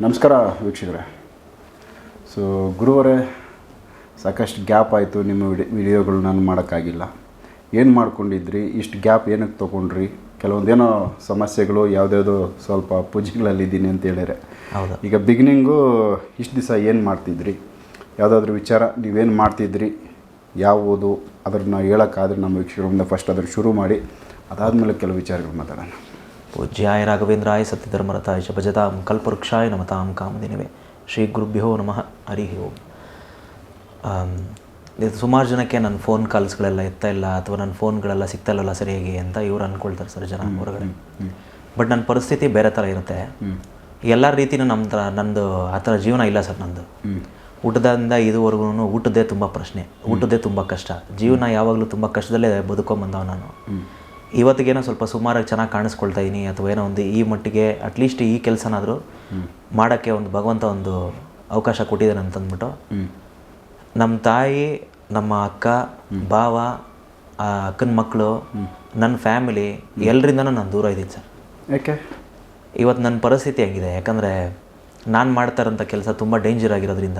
ನಮಸ್ಕಾರ ವೀಕ್ಷಕರೇ. ಸೊ ಗುರುವರೇ ಸಾಕಷ್ಟು ಗ್ಯಾಪ್ ಆಯಿತು ನಿಮ್ಮ ವಿಡಿಯೋ ವಿಡಿಯೋಗಳು ನಾನು ಮಾಡೋಕ್ಕಾಗಿಲ್ಲ. ಏನು ಮಾಡ್ಕೊಂಡಿದ್ರಿ? ಇಷ್ಟು ಗ್ಯಾಪ್ ಏನಕ್ಕೆ ತೊಗೊಂಡ್ರಿ? ಕೆಲವೊಂದೇನೋ ಸಮಸ್ಯೆಗಳು ಯಾವುದ್ಯಾವುದೋ ಸ್ವಲ್ಪ ಪೂಜೆಗಳಲ್ಲಿದ್ದೀನಿ ಅಂತ ಹೇಳಿದರೆ. ಹೌದು. ಈಗ ಬಿಗಿನಿಂಗು ಇಷ್ಟು ದಿವಸ ಏನು ಮಾಡ್ತಿದ್ರಿ? ಯಾವುದಾದ್ರೂ ವಿಚಾರ ನೀವೇನು ಮಾಡ್ತಿದ್ರಿ? ಯಾವುದು ಅದನ್ನು ಹೇಳೋಕ್ಕಾದ್ರೆ ನಮ್ಮ ವೀಕ್ಷಕರಿಂದ ಫಸ್ಟ್ ಅದನ್ನು ಶುರು ಮಾಡಿ ಅದಾದಮೇಲೆ ಕೆಲವು ವಿಚಾರಗಳು ಮಾತಾಡೋಣ. ಪೂಜ್ಯಾಯ ರಾಘವೇಂದ್ರಾಯ ಸತ್ಯಧರ್ಮರತಾಯ ಚ ಭಜತಾಂ ಕಲ್ಪವೃಕ್ಷಾಯ ನಮತಾಂ ಕಾಮದಿನವೇ ಶ್ರೀ ಗುರುಭ್ಯೋ ನಮಃ. ಹರಿ ಓಂ. ಇದು ಸುಮಾರು ಜನಕ್ಕೆ ನನ್ನ ಫೋನ್ ಕಾಲ್ಸ್ಗಳೆಲ್ಲ ಎತ್ತಾ ಇಲ್ಲ ಅಥವಾ ನನ್ನ ಫೋನ್ಗಳೆಲ್ಲ ಸಿಗ್ತಾಯಿಲ್ಲಲ್ಲ ಸರಿಯಾಗಿ ಅಂತ ಇವ್ರು ಅಂದ್ಕೊಳ್ತಾರೆ ಸರ್ ಜನ ಹೊರಗಡೆ. ಬಟ್ ನನ್ನ ಪರಿಸ್ಥಿತಿ ಬೇರೆ ಥರ ಇರುತ್ತೆ. ಎಲ್ಲ ರೀತಿಯೂ ನಮ್ಮ ಥರ ನಂದು ಆ ಥರ ಜೀವನ ಇಲ್ಲ ಸರ್ ನಂದು. ಊಟದಿಂದ ಇದುವರೆಗೂ ಊಟದ್ದೇ ತುಂಬ ಪ್ರಶ್ನೆ. ಊಟದೇ ತುಂಬ ಕಷ್ಟ. ಜೀವನ ಯಾವಾಗಲೂ ತುಂಬ ಕಷ್ಟದಲ್ಲೇ ಬದುಕೊಂಬಂದವ ನಾನು. ಇವತ್ತಿಗೇನೋ ಸ್ವಲ್ಪ ಸುಮಾರಾಗಿ ಚೆನ್ನಾಗಿ ಕಾಣಿಸ್ಕೊಳ್ತಾ ಇದ್ದೀನಿ ಅಥವಾ ಏನೋ ಒಂದು ಈ ಮಟ್ಟಿಗೆ ಅಟ್ಲೀಸ್ಟ್ ಈ ಕೆಲಸನಾದರೂ ಮಾಡೋಕ್ಕೆ ಒಂದು ಭಗವಂತ ಒಂದು ಅವಕಾಶ ಕೊಟ್ಟಿದ್ದಾನೆ ಅಂತಂದ್ಬಿಟ್ಟು ನಮ್ಮ ತಾಯಿ ನಮ್ಮ ಅಕ್ಕ ಭಾವ ಆ ಅಕ್ಕನ ಮಕ್ಕಳು ನನ್ನ ಫ್ಯಾಮಿಲಿ ಎಲ್ಲರಿಂದನೂ ನಾನು ದೂರ ಇದ್ದೀನಿ ಸರ್. ಯಾಕೆ? ಇವತ್ತು ನನ್ನ ಪರಿಸ್ಥಿತಿ ಹೆಂಗಿದೆ? ಯಾಕಂದರೆ ನಾನು ಮಾಡ್ತಾ ಇರೋಂಥ ಕೆಲಸ ತುಂಬ ಡೇಂಜರ್ ಆಗಿರೋದ್ರಿಂದ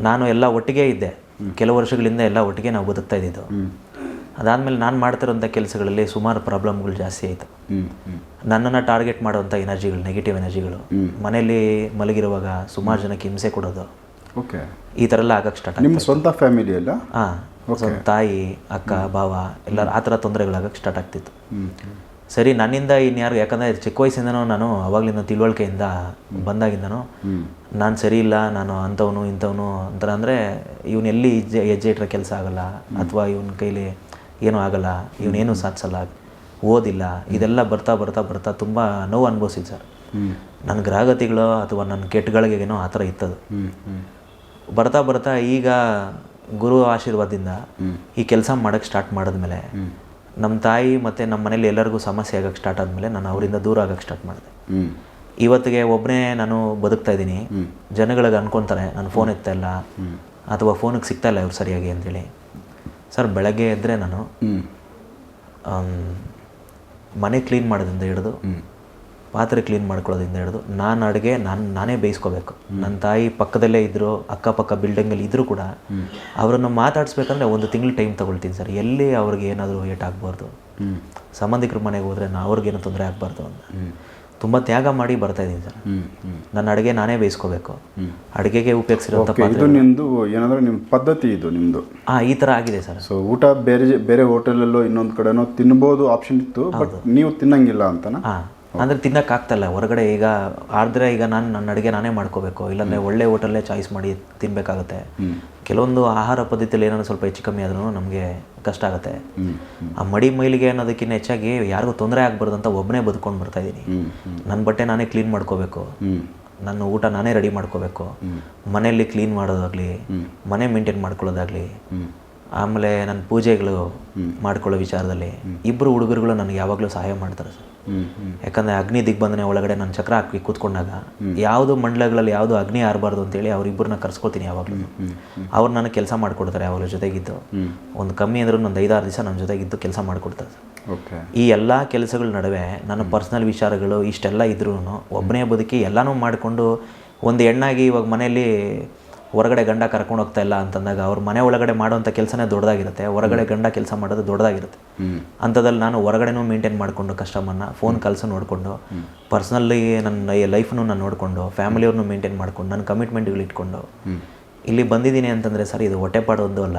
ನಾನು ಎಲ್ಲ ಒಟ್ಟಿಗೆ ಇದ್ದೆ. ಕೆಲವು ವರ್ಷಗಳಿಂದ ಎಲ್ಲ ಒಟ್ಟಿಗೆ ನಾವು ಬದುಕ್ತಾ ಇದ್ದಿದ್ದು. ಅದಾದಮೇಲೆ ನಾನು ಮಾಡ್ತಿರೋಂಥ ಕೆಲಸಗಳಲ್ಲಿ ಸುಮಾರು ಪ್ರಾಬ್ಲಮ್ಗಳು ಜಾಸ್ತಿ ಆಯಿತು. ನನ್ನನ್ನು ಟಾರ್ಗೆಟ್ ಮಾಡುವಂಥ ಎನರ್ಜಿಗಳು ನೆಗೆಟಿವ್ ಎನರ್ಜಿಗಳು. ಮನೆಯಲ್ಲಿ ಮಲಗಿರುವಾಗ ಸುಮಾರು ಜನಕ್ಕೆ ಹಿಂಸೆ ಕೊಡೋದು. ಓಕೆ. ಈ ಥರ ಎಲ್ಲ ಆಗಕ್ಕೆ ಸ್ಟಾರ್ಟ್ ನಿಮ್ಮ ಸ್ವಂತ ಫ್ಯಾಮಿಲಿ ಎಲ್ಲ ಹಾಂ ತಾಯಿ ಅಕ್ಕ ಭಾವ ಎಲ್ಲ ಆ ಥರ ತೊಂದರೆಗಳಾಗಕ್ಕೆ ಸ್ಟಾರ್ಟ್ ಆಗ್ತಿತ್ತು. ಸರಿ ನನ್ನಿಂದ ಇನ್ಯಾರು ಯಾಕಂದರೆ ಚಿಕ್ಕ ವಯಸ್ಸಿಂದನೂ ನಾನು ಅವಾಗಲಿಂದ ತಿಳುವಳಿಕೆಯಿಂದ ಬಂದಾಗಿಂದನೂ ನಾನು ಸರಿ ಇಲ್ಲ ನಾನು ಅಂಥವನು ಇಂಥವನು ಅಂತ ಅಂದರೆ ಇವನು ಎಲ್ಲಿ ಹೆಜ್ಜೆ ಹೆಜ್ಜೆ ಇಟ್ಟರೆ ಕೆಲಸ ಆಗಲ್ಲ ಅಥವಾ ಇವನ ಕೈಲಿ ಏನೂ ಆಗಲ್ಲ ಇವನೇನು ಸಾಧಿಸಲ್ಲ ಓದಿಲ್ಲ ಇದೆಲ್ಲ ಬರ್ತಾ ಬರ್ತಾ ಬರ್ತಾ ತುಂಬ ನೋವು ಅನುಭವಿಸಿದ್ದು ಸರ್. ನನ್ನ ಗ್ರಹಗತಿಗಳು ಅಥವಾ ನನ್ನ ಕೆಟ್ಟಗಳಿಗೇನೋ ಆ ಥರ ಇತ್ತದು. ಬರ್ತಾ ಬರ್ತಾ ಈಗ ಗುರು ಆಶೀರ್ವಾದದಿಂದ ಈ ಕೆಲಸ ಮಾಡೋಕ್ಕೆ ಸ್ಟಾರ್ಟ್ ಮಾಡಿದ್ಮೇಲೆ ನಮ್ಮ ತಾಯಿ ಮತ್ತು ನಮ್ಮ ಮನೇಲಿ ಎಲ್ಲರಿಗೂ ಸಮಸ್ಯೆ ಆಗೋಕ್ಕೆ ಸ್ಟಾರ್ಟ್ ಆದಮೇಲೆ ನಾನು ಅವರಿಂದ ದೂರ ಆಗೋಕ್ಕೆ ಸ್ಟಾರ್ಟ್ ಮಾಡಿದೆ. ಇವತ್ತಿಗೆ ಒಬ್ಬನೇ ನಾನು ಬದುಕ್ತಾ ಇದ್ದೀನಿ. ಜನಗಳಿಗೆ ಅನ್ಕೊತಾರೆ ನಾನು ಫೋನ್ ಎತ್ತಾ ಇಲ್ಲ ಅಥವಾ ಫೋನಿಗೆ ಸಿಗ್ತಾ ಇಲ್ಲ ಇವ್ರು ಸರಿಯಾಗಿ ಅಂತೇಳಿ. ಸರ್ ಬೆಳಗ್ಗೆ ಎದ್ದರೆ ನಾನು ಮನೆ ಕ್ಲೀನ್ ಮಾಡೋದ್ರಿಂದ ಹಿಡಿದು ಪಾತ್ರೆ ಕ್ಲೀನ್ ಮಾಡ್ಕೊಳ್ಳೋದ್ರಿಂದ ಹಿಡಿದು ನಾನು ಅಡುಗೆ ನಾನು ನಾನೇ ಬೇಯಿಸ್ಕೋಬೇಕು. ನನ್ನ ತಾಯಿ ಪಕ್ಕದಲ್ಲೇ ಇದ್ದರು ಅಕ್ಕಪಕ್ಕ ಬಿಲ್ಡಿಂಗಲ್ಲಿ ಇದ್ದರೂ ಕೂಡ ಅವರನ್ನು ಮಾತಾಡಿಸ್ಬೇಕಂದ್ರೆ ಒಂದು ತಿಂಗಳು ಟೈಮ್ ತೊಗೊಳ್ತೀನಿ ಸರ್. ಎಲ್ಲಿ ಅವ್ರಿಗೆ ಏನಾದರೂ ಏಟ್ ಆಗಬಾರ್ದು. ಹ್ಞೂ ಸಂಬಂಧಿಕರ ಮನೆಗೆ ಹೋದರೆ ನಾ ಅವ್ರಿಗೇನು ತೊಂದರೆ ಆಗಬಾರ್ದು ಅಂತ. ತುಂಬ ತ್ಯಾಗ ಮಾಡಿ ಬರ್ತಾ ಇದ್ದೀನಿ ಸರ್. ನನ್ನ ಅಡುಗೆ ನಾನೇ ಬೇಯಿಸ್ಕೋಬೇಕು. ಅಡುಗೆಗೆ ಉಪಯೋಗಿಸಿರೋಂಥ ಇದು ನಿಮ್ಮದು ಏನಂದ್ರೆ ನಿಮ್ಮ ಪದ್ಧತಿ ಇದು ನಿಮ್ಮದು ಹಾಂ ಈ ಥರ ಆಗಿದೆ ಸರ್. ಸೊ ಊಟ ಬೇರೆ ಬೇರೆ ಹೋಟೆಲಲ್ಲೋ ಇನ್ನೊಂದು ಕಡೆನೋ ತಿನ್ಬೋದು ಆಪ್ಷನ್ ಇತ್ತು ಬಟ್ ನೀವು ತಿನ್ನಂಗಿಲ್ಲ ಅಂತನಾ? ಹಾಂ ಅಂದರೆ ತಿನ್ನೋಕ್ಕಾಗ್ತಲ್ಲ ಹೊರಗಡೆ ಈಗ ಆದ್ರೆ ಈಗ ನಾನು ನನ್ನ ಅಡುಗೆ ನಾನೇ ಮಾಡ್ಕೋಬೇಕು. ಇಲ್ಲಾಂದರೆ ಒಳ್ಳೆ ಹೋಟೆಲ್ಲೇ ಚಾಯ್ಸ್ ಮಾಡಿ ತಿನ್ನಬೇಕಾಗತ್ತೆ ಕೆಲವೊಂದು ಆಹಾರ ಪದ್ಧತಿಯಲ್ಲಿ ಏನಾದ್ರು ಸ್ವಲ್ಪ ಹೆಚ್ಚು ಕಮ್ಮಿ ಆದ್ರೂ ನಮಗೆ ಕಷ್ಟ ಆಗುತ್ತೆ. ಆ ಮಡಿ ಮೈಲಿಗೆ ಅನ್ನೋದಕ್ಕಿಂತ ಹೆಚ್ಚಾಗಿ ಯಾರಿಗೂ ತೊಂದರೆ ಆಗ್ಬಾರ್ದು ಅಂತ ಒಬ್ಬನೇ ಬದುಕೊಂಡು ಬರ್ತಾ ಇದ್ದೀನಿ ನನ್ನ ಬಟ್ಟೆ ನಾನೇ ಕ್ಲೀನ್ ಮಾಡ್ಕೋಬೇಕು. ನನ್ನ ಊಟ ನಾನೇ ರೆಡಿ ಮಾಡ್ಕೋಬೇಕು. ಮನೆಯಲ್ಲಿ ಕ್ಲೀನ್ ಮಾಡೋದಾಗಲಿ ಮನೆ ಮೇಂಟೈನ್ ಮಾಡ್ಕೊಳ್ಳೋದಾಗಲಿ ಆಮೇಲೆ ನನ್ನ ಪೂಜೆಗಳು ಮಾಡ್ಕೊಳ್ಳೋ ವಿಚಾರದಲ್ಲಿ ಇಬ್ಬರು ಹುಡುಗರುಗಳು ನನಗೆ ಯಾವಾಗಲೂ ಸಹಾಯ ಮಾಡ್ತಾರೆ ಸರ್. ಯಾಕಂದರೆ ಅಗ್ನಿ ದಿಗ್ಬಂಧನೆ ಒಳಗಡೆ ನಾನು ಚಕ್ರ ಹಾಕಿ ಕೂತ್ಕೊಂಡಾಗ ಯಾವುದು ಮಂಡಲಗಳಲ್ಲಿ ಯಾವುದು ಅಗ್ನಿ ಆರಬಾರ್ದು ಅಂತೇಳಿ ಅವರಿಬ್ಬರನ್ನ ಕರ್ಸ್ಕೊತೀನಿ ಯಾವಾಗಲೂ. ಅವ್ರು ನನಗೆ ಕೆಲಸ ಮಾಡಿಕೊಡ್ತಾರೆ ಅವ್ರ ಜೊತೆಗಿದ್ದು. ಒಂದು ಕಮ್ಮಿ ಅಂದ್ರೂ ಒಂದು ಐದಾರು ದಿವಸ ನನ್ನ ಜೊತೆಗಿದ್ದು ಕೆಲಸ ಮಾಡಿಕೊಡ್ತಾರೆ ಈ ಎಲ್ಲ ಕೆಲಸಗಳ ನಡುವೆ ನನ್ನ ಪರ್ಸ್ನಲ್ ವಿಚಾರಗಳು ಇಷ್ಟೆಲ್ಲ ಇದ್ರೂ ಒಬ್ಬನೇ ಬದುಕಿ ಎಲ್ಲನೂ ಮಾಡಿಕೊಂಡು ಒಂದು ಹೆಣ್ಣಾಗಿ ಇವಾಗ ಮನೆಯಲ್ಲಿ ಹೊರಗಡೆ ಗಂಡ ಕರ್ಕೊಂಡು ಹೋಗ್ತಾ ಇಲ್ಲ ಅಂತಂದಾಗ ಅವ್ರ ಮನೆ ಒಳಗಡೆ ಮಾಡುವಂಥ ಕೆಲಸನೇ ದೊಡ್ಡದಾಗಿರುತ್ತೆ. ಹೊರಗಡೆ ಗಂಡ ಕೆಲಸ ಮಾಡೋದು ದೊಡ್ಡದಾಗಿರುತ್ತೆ. ಅಂಥದ್ದಲ್ಲಿ ಅಂಥದ್ರಲ್ಲಿ ನಾನು ಹೊರಗಡೆನೂ ಮೇಂಟೈನ್ ಮಾಡಿಕೊಂಡು ಕಸ್ಟಮರ್ನ ಫೋನ್ ಕಾಲ್ಸು ನೋಡಿಕೊಂಡು ಪರ್ಸ್ನಲ್ಲಿ ನನ್ನ ಲೈಫ್ನು ನಾನು ನೋಡಿಕೊಂಡು ಫ್ಯಾಮಿಲಿಯವ್ರನ್ನೂ ಮೇಂಟೈನ್ ಮಾಡ್ಕೊಂಡು ನನ್ನ ಕಮಿಟ್ಮೆಂಟ್ಗಳು ಇಟ್ಕೊಂಡು ಇಲ್ಲಿ ಬಂದಿದ್ದೀನಿ ಅಂತಂದರೆ ಸರ್ ಇದು ಹೊಟ್ಟೆಪಾಡು ಒಂದು ಅಲ್ಲ.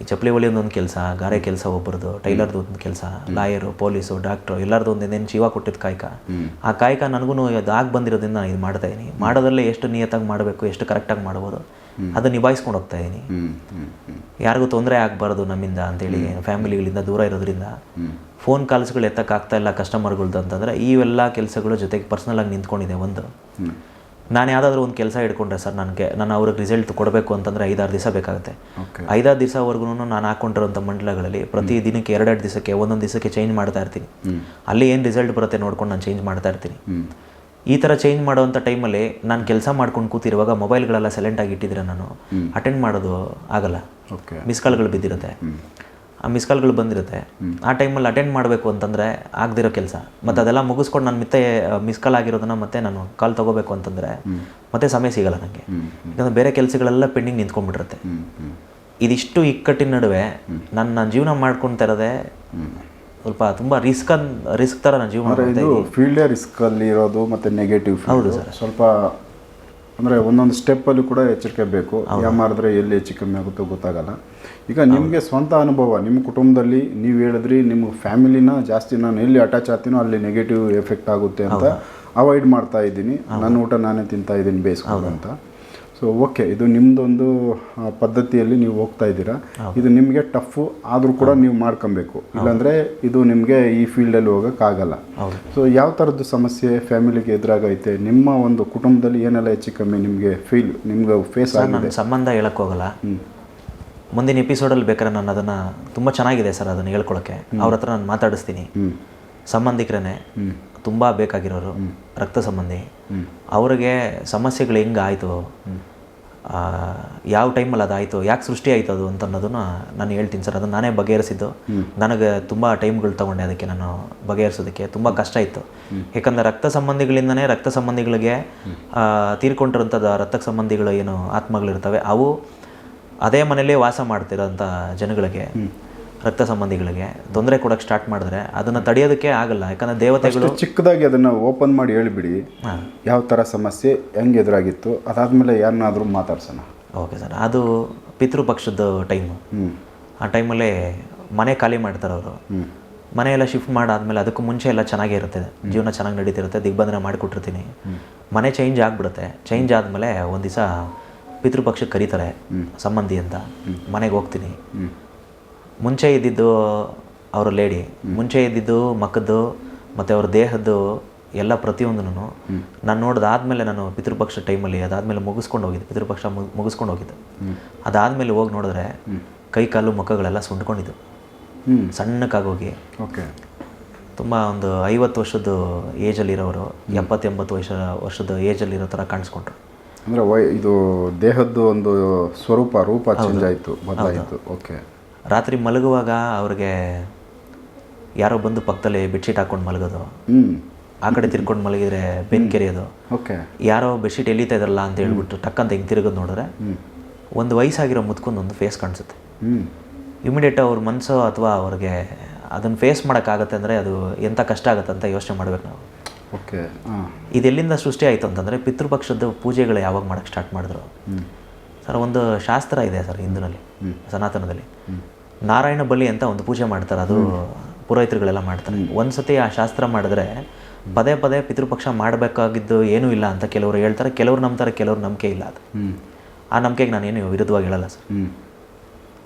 ಈ ಚಪ್ಪಲಿ ಹೊಲಿಯೋದು ಒಂದು ಕೆಲಸ ಗಾರೆ ಕೆಲಸ ಒಬ್ಬರದು ಟೈಲರ್ದು ಒಂದು ಕೆಲಸ ಲಾಯರು ಪೊಲೀಸು ಡಾಕ್ಟ್ರು ಎಲ್ಲರದು ಒಂದು ಏನೇನು ಜೀವ ಕೊಟ್ಟಿದ್ದು ಕಾಯಕ. ಆ ಕಾಯಕ ನನಗೂ ಅದು ಆಗಿ ಬಂದಿರೋದ್ರಿಂದ ನಾನು ಇದು ಮಾಡ್ತಾ ಇದ್ದೀನಿ ಮಾಡೋದ್ರಲ್ಲೇ ಎಷ್ಟು ನಿಯತ್ತಾಗಿ ಮಾಡಬೇಕು ಎಷ್ಟು ಕರೆಕ್ಟಾಗಿ ಮಾಡ್ಬೋದು ಅದು ನಿಭಾಯಿಸ್ಕೊಂಡು ಹೋಗ್ತಾ ಇದ್ದೀನಿ ಯಾರಿಗೂ ತೊಂದರೆ ಆಗಬಾರ್ದು ನಮ್ಮಿಂದ ಅಂತೇಳಿ ಫ್ಯಾಮಿಲಿಗಳಿಂದ ದೂರ ಇರೋದ್ರಿಂದ. ಫೋನ್ ಕಾಲ್ಸ್ಗಳು ಎತ್ತಕ್ಕಾಗ್ತಾ ಇಲ್ಲ ಕಸ್ಟಮರ್ಗಳ್ದು ಅಂತಂದರೆ ಇವೆಲ್ಲ ಕೆಲಸಗಳು ಜೊತೆಗೆ ಪರ್ಸ್ನಲಾಗಿ ನಿಂತ್ಕೊಂಡಿದೆ ಒಂದು. ನಾನು ಯಾವುದಾದ್ರೂ ಒಂದು ಕೆಲಸ ಇಟ್ಕೊಂಡ್ರೆ ಸರ್ ನನಗೆ ನಾನು ಅವ್ರಿಗೆ ರಿಸಲ್ಟ್ ಕೊಡಬೇಕು ಅಂತಂದರೆ ಐದಾರು ದಿವಸ ಬೇಕಾಗುತ್ತೆ. ಐದಾರು ದಿವಸವರೆಗೂ ನಾನು ಹಾಕೊಂಡಿರೋಂಥ ಮಂಡಲಗಳಲ್ಲಿ ಪ್ರತಿ ದಿನಕ್ಕೆ ಎರಡೆರಡು ದಿವಸಕ್ಕೆ ಒಂದೊಂದು ದಿವಸಕ್ಕೆ ಚೇಂಜ್ ಮಾಡ್ತಾ ಇರ್ತೀನಿ. ಅಲ್ಲಿ ಏನು ರಿಸಲ್ಟ್ ಬರುತ್ತೆ ನೋಡ್ಕೊಂಡು ನಾನು ಚೇಂಜ್ ಮಾಡ್ತಾ ಇರ್ತೀನಿ. ಈ ಥರ ಚೇಂಜ್ ಮಾಡೋವಂಥ ಟೈಮಲ್ಲಿ ನಾನು ಕೆಲಸ ಮಾಡ್ಕೊಂಡು ಕೂತಿರುವಾಗ ಮೊಬೈಲ್ಗಳೆಲ್ಲ ಸೈಲೆಂಟಾಗಿ ಇಟ್ಟಿದ್ರೆ ನಾನು ಅಟೆಂಡ್ ಮಾಡೋದು ಆಗಲ್ಲ. ಓಕೆ. ಮಿಸ್ ಕಾಲ್ಗಳು ಬಿದ್ದಿರುತ್ತೆ. ಆ ಮಿಸ್ ಕಾಲ್ಗಳು ಬಂದಿರುತ್ತೆ. ಆ ಟೈಮಲ್ಲಿ ಅಟೆಂಡ್ ಮಾಡಬೇಕು ಅಂತಂದರೆ ಆಗದಿರೋ ಕೆಲಸ. ಮತ್ತು ಅದೆಲ್ಲ ಮುಗಿಸ್ಕೊಂಡು ನಾನು ಮತ್ತೆ ಮಿಸ್ ಕಾಲ್ ಆಗಿರೋದನ್ನ ಮತ್ತೆ ನಾನು ಕಾಲ್ ತೊಗೋಬೇಕು ಅಂತಂದರೆ ಮತ್ತೆ ಸಮಯ ಸಿಗಲ್ಲ ನನಗೆ ಯಾಕಂದರೆ ಬೇರೆ ಕೆಲಸಗಳೆಲ್ಲ ಪೆಂಡಿಂಗ್ ನಿಂತ್ಕೊಂಡ್ಬಿಟ್ಟಿರುತ್ತೆ. ಇದಿಷ್ಟು ಇಕ್ಕಟ್ಟಿನ ನಡುವೆ ನನ್ನ ಜೀವನ ಮಾಡ್ಕೊಳ್ತಾ ಇರೋದೇ ಸ್ವಲ್ಪ ತುಂಬ ರಿಸ್ಕ್ ಅನ್ ರಿಸ್ಕ್ ಥರ ನಾನು ಜೀವನ ಫೀಲ್ಡೇ ರಿಸ್ಕಲ್ಲಿ ಇರೋದು ಮತ್ತು ನೆಗೆಟಿವ್ ಹೌದು ಸರ್. ಸ್ವಲ್ಪ ಅಂದರೆ ಒಂದೊಂದು ಸ್ಟೆಪ್ಪಲ್ಲಿ ಕೂಡ ಎಚ್ಚರಿಕೆ ಬೇಕು. ಯಾಮಾರಿದ್ರೆ ಎಲ್ಲಿ ಹೆಚ್ಚು ಕಮ್ಮಿ ಆಗುತ್ತೋ ಗೊತ್ತಾಗಲ್ಲ. ಈಗ ನಿಮಗೆ ಸ್ವಂತ ಅನುಭವ ನಿಮ್ಮ ಕುಟುಂಬದಲ್ಲಿ ನೀವು ಹೇಳಿದ್ರಿ ನಿಮ್ಮ ಫ್ಯಾಮಿಲಿನ ಜಾಸ್ತಿ ನಾನು ಎಲ್ಲಿ ಅಟ್ಯಾಚ್ ಆಗ್ತೀನೋ ಅಲ್ಲಿ ನೆಗೆಟಿವ್ ಎಫೆಕ್ಟ್ ಆಗುತ್ತೆ ಅಂತ ಅವಾಯ್ಡ್ ಮಾಡ್ತಾ ಇದ್ದೀನಿ. ನನ್ನ ಊಟ ನಾನೇ ತಿಂತಾ ಇದ್ದೀನಿ ಬೇಯಿಸ್ಕೊಂಡು ಅಂತ. ಸೊ ಓಕೆ ಇದು ನಿಮ್ಮದೊಂದು ಪದ್ಧತಿಯಲ್ಲಿ ನೀವು ಹೋಗ್ತಾ ಇದ್ದೀರಾ. ಇದು ನಿಮಗೆ ಟಫು ಆದರೂ ಕೂಡ ನೀವು ಮಾಡ್ಕೊಬೇಕು. ಇಲ್ಲಾಂದರೆ ಇದು ನಿಮಗೆ ಈ ಫೀಲ್ಡಲ್ಲಿ ಹೋಗೋಕ್ಕಾಗಲ್ಲ. ಸೊ ಯಾವ ಥರದ್ದು ಸಮಸ್ಯೆ ಫ್ಯಾಮಿಲಿಗೆ ಎದುರಾಗೈತೆ ನಿಮ್ಮ ಒಂದು ಕುಟುಂಬದಲ್ಲಿ ಏನೆಲ್ಲ ಹೆಚ್ಚು ಕಮ್ಮಿ ನಿಮಗೆ ಫೀಲ್ ನಿಮ್ಗೆ ಫೇಸ್ ಆಗಿದೆ? ಸಂಬಂಧ ಹೇಳಕ್ ಹೋಗಲ್ಲ. ಮುಂದಿನ ಎಪಿಸೋಡಲ್ಲಿ ಬೇಕಾದ್ರೆ ನಾನು ಅದನ್ನು ತುಂಬ ಚೆನ್ನಾಗಿದೆ ಸರ್ ಅದನ್ನು ಹೇಳ್ಕೊಳಕ್ಕೆ. ಅವ್ರ ಹತ್ರ ನಾನು ಮಾತಾಡಿಸ್ತೀನಿ. ಸಂಬಂಧಿಕರೇ ತುಂಬ ಬೇಕಾಗಿರೋರು ರಕ್ತ ಸಂಬಂಧಿ. ಅವ್ರಿಗೆ ಸಮಸ್ಯೆಗಳು ಹೆಂಗೆ ಆಯಿತು? ಯಾವ ಟೈಮಲ್ಲಿ ಅದಾಯಿತು ಯಾಕೆ ಸೃಷ್ಟಿ ಆಯಿತು ಅದು ಅಂತ ಅನ್ನೋದನ್ನು ನಾನು ಹೇಳ್ತೀನಿ ಸರ್. ಅದನ್ನು ನಾನೇ ಬಗೆಹರಿಸಿದ್ದು. ನನಗೆ ತುಂಬ ಟೈಮ್ಗಳು ತೊಗೊಂಡೆ ಅದಕ್ಕೆ ನಾನು ಬಗೆಹರಿಸೋದಕ್ಕೆ. ತುಂಬ ಕಷ್ಟ ಇತ್ತು. ಯಾಕಂದರೆ ರಕ್ತ ಸಂಬಂಧಿಗಳಿಂದನೇ ರಕ್ತ ಸಂಬಂಧಿಗಳಿಗೆ ತೀರ್ಕೊಂಡಿರೋಂಥದ್ದು ರಕ್ತ ಸಂಬಂಧಿಗಳು ಏನು ಆತ್ಮಗಳಿರ್ತವೆ. ಅವು ಅದೇ ಮನೆಯಲ್ಲೇ ವಾಸ ಮಾಡ್ತಿರೋಂಥ ಜನಗಳಿಗೆ ರಕ್ತ ಸಂಬಂಧಿಗಳಿಗೆ ತೊಂದರೆ ಕೊಡಕ್ಕೆ ಸ್ಟಾರ್ಟ್ ಮಾಡಿದ್ರೆ ಅದನ್ನು ತಡೆಯೋದಕ್ಕೆ ಆಗಲ್ಲ. ಯಾಕಂದರೆ ದೇವತೆಗಳು ಚಿಕ್ಕದಾಗಿ ಅದನ್ನು ಓಪನ್ ಮಾಡಿ ಹೇಳಿಬಿಡಿ. ಹಾಂ. ಯಾವ ಥರ ಸಮಸ್ಯೆ ಹೆಂಗೆ ಎದುರಾಗಿತ್ತು ಅದಾದಮೇಲೆ ಯಾರನ್ನಾದರೂ ಮಾತಾಡ್ಸೋಣ. Okay sir. ಅದು ಪಿತೃಪಕ್ಷದ ಟೈಮು. ಆ ಟೈಮಲ್ಲೇ ಮನೆ ಖಾಲಿ ಮಾಡ್ತಾರೆ ಅವರು. ಮನೆಯೆಲ್ಲ ಮನೆ ಎಲ್ಲ ಶಿಫ್ಟ್ ಮಾಡಾದ್ಮೇಲೆ ಅದಕ್ಕೂ ಮುಂಚೆ ಎಲ್ಲ ಚೆನ್ನಾಗೇ ಇರುತ್ತೆ. ಜೀವನ ಚೆನ್ನಾಗಿ ನಡೀತಿರುತ್ತೆ. ದಿಗ್ಬಂಧನ ಮಾಡಿಕೊಟ್ಟಿರ್ತೀನಿ. ಮನೆ ಚೇಂಜ್ ಆಗಿಬಿಡುತ್ತೆ. ಚೇಂಜ್ ಆದಮೇಲೆ ಒಂದು ದಿವಸ ಪಿತೃಪಕ್ಷಕ್ಕೆ ಕರೀತಾರೆ ಸಂಬಂಧಿ ಅಂತ. ಮನೆಗೆ ಹೋಗ್ತೀನಿ. ಮುಂಚೆ ಇದ್ದಿದ್ದು ಅವರ ಲೇಡಿ ಮುಂಚೆ ಇದ್ದಿದ್ದು ಮಕ್ಕದ್ದು ಮತ್ತು ಅವ್ರ ದೇಹದ್ದು ಎಲ್ಲ ಪ್ರತಿಯೊಂದನ್ನು ನಾನು ನೋಡಿದಾದ್ಮೇಲೆ ನಾನು ಪಿತೃಪಕ್ಷ ಟೈಮಲ್ಲಿ ಅದಾದಮೇಲೆ ಮುಗಿಸ್ಕೊಂಡು ಹೋಗಿದ್ದೆ. ಪಿತೃಪಕ್ಷ ಮುಗ್- ಮುಗಿಸ್ಕೊಂಡು ಹೋಗಿದ್ದು. ಅದಾದಮೇಲೆ ಹೋಗಿ ನೋಡಿದ್ರೆ ಕೈ ಕಾಲು ಮುಖಗಳೆಲ್ಲ ಸುಂಡ್ಕೊಂಡಿದ್ದು ಸಣ್ಣಕ್ಕಾಗೋಗಿ. ಓಕೆ. ತುಂಬ ಒಂದು ಐವತ್ತು ವರ್ಷದ ಏಜಲ್ಲಿರೋರು ಎಪ್ಪತ್ತೆಂಬತ್ತು ವರ್ಷ ವರ್ಷದ ಏಜಲ್ಲಿರೋ ಥರ ಕಾಣಿಸ್ಕೊಂಡ್ರು. ಅಂದರೆ ವೈ ಇದು ದೇಹದ್ದು ಒಂದು ಸ್ವರೂಪ ರೂಪ ಚೇಂಜ್ ಆಯಿತು ಬದಲಾಯಿತು. ಓಕೆ ರಾತ್ರಿ ಮಲಗುವಾಗ ಅವ್ರಿಗೆ ಯಾರೋ ಬಂದು ಪಕ್ಕದಲ್ಲಿ ಬೆಡ್ಶೀಟ್ ಹಾಕ್ಕೊಂಡು ಮಲಗೋದು. ಹ್ಞೂ ಆ ಕಡೆ ತಿರ್ಕೊಂಡು ಮಲಗಿದ್ರೆ ಬೆನ್ ಕೆರೆಯೋದು. ಓಕೆ ಯಾರೋ ಬೆಡ್ಶೀಟ್ ಎಲ್ಲಿತಾ ಇದ್ರಲ್ಲ ಅಂತ ಹೇಳ್ಬಿಟ್ಟು ಟಕ್ಕಂತ ಹಿಂಗೆ ತಿರುಗೋದು ನೋಡಿದ್ರೆ ಒಂದು ವಯಸ್ಸಾಗಿರೋ ಮುತ್ಕೊಂಡು ಒಂದು ಫೇಸ್ ಕಾಣಿಸುತ್ತೆ. ಹ್ಞೂ ಇಮಿಡಿಯೇಟ್ ಅವ್ರ ಮನಸ್ಸು ಅಥವಾ ಅವ್ರಿಗೆ ಅದನ್ನು ಫೇಸ್ ಮಾಡೋಕ್ಕಾಗತ್ತೆ ಅಂದರೆ ಅದು ಎಂಥ ಕಷ್ಟ ಆಗುತ್ತೆ ಅಂತ ಯೋಚನೆ ಮಾಡ್ಬೇಕು ನಾವು. ಓಕೆ ಇದೆಲ್ಲಿಂದ ಸೃಷ್ಟಿ ಆಯಿತು ಅಂತಂದರೆ ಪಿತೃಪಕ್ಷದ ಪೂಜೆಗಳು ಯಾವಾಗ ಮಾಡೋಕ್ಕೆ ಸ್ಟಾರ್ಟ್ ಮಾಡಿದ್ರು. ಸರ್ ಒಂದು ಶಾಸ್ತ್ರ ಇದೆ ಸರ್ ಹಿಂದೂನಲ್ಲಿ ಸನಾತನದಲ್ಲಿ. ನಾರಾಯಣ ಬಲಿ ಅಂತ ಒಂದು ಪೂಜೆ ಮಾಡ್ತಾರೆ ಅದು ಪುರೋಹಿತರುಗಳೆಲ್ಲ ಮಾಡ್ತಾರೆ. ಒಂದು ಸತಿ ಆ ಶಾಸ್ತ್ರ ಮಾಡಿದ್ರೆ ಪದೇ ಪದೇ ಪಿತೃಪಕ್ಷ ಮಾಡಬೇಕಾಗಿದ್ದು ಏನೂ ಇಲ್ಲ ಅಂತ ಕೆಲವರು ಹೇಳ್ತಾರೆ ಕೆಲವ್ರು ನಂಬ್ತಾರೆ ಕೆಲವ್ರು ನಂಬಿಕೆ ಇಲ್ಲ ಅದು. ಆ ನಂಬಿಕೆಗೆ ನಾನೇನು ವಿರುದ್ಧವಾಗಿ ಹೇಳಲ್ಲ ಸರ್.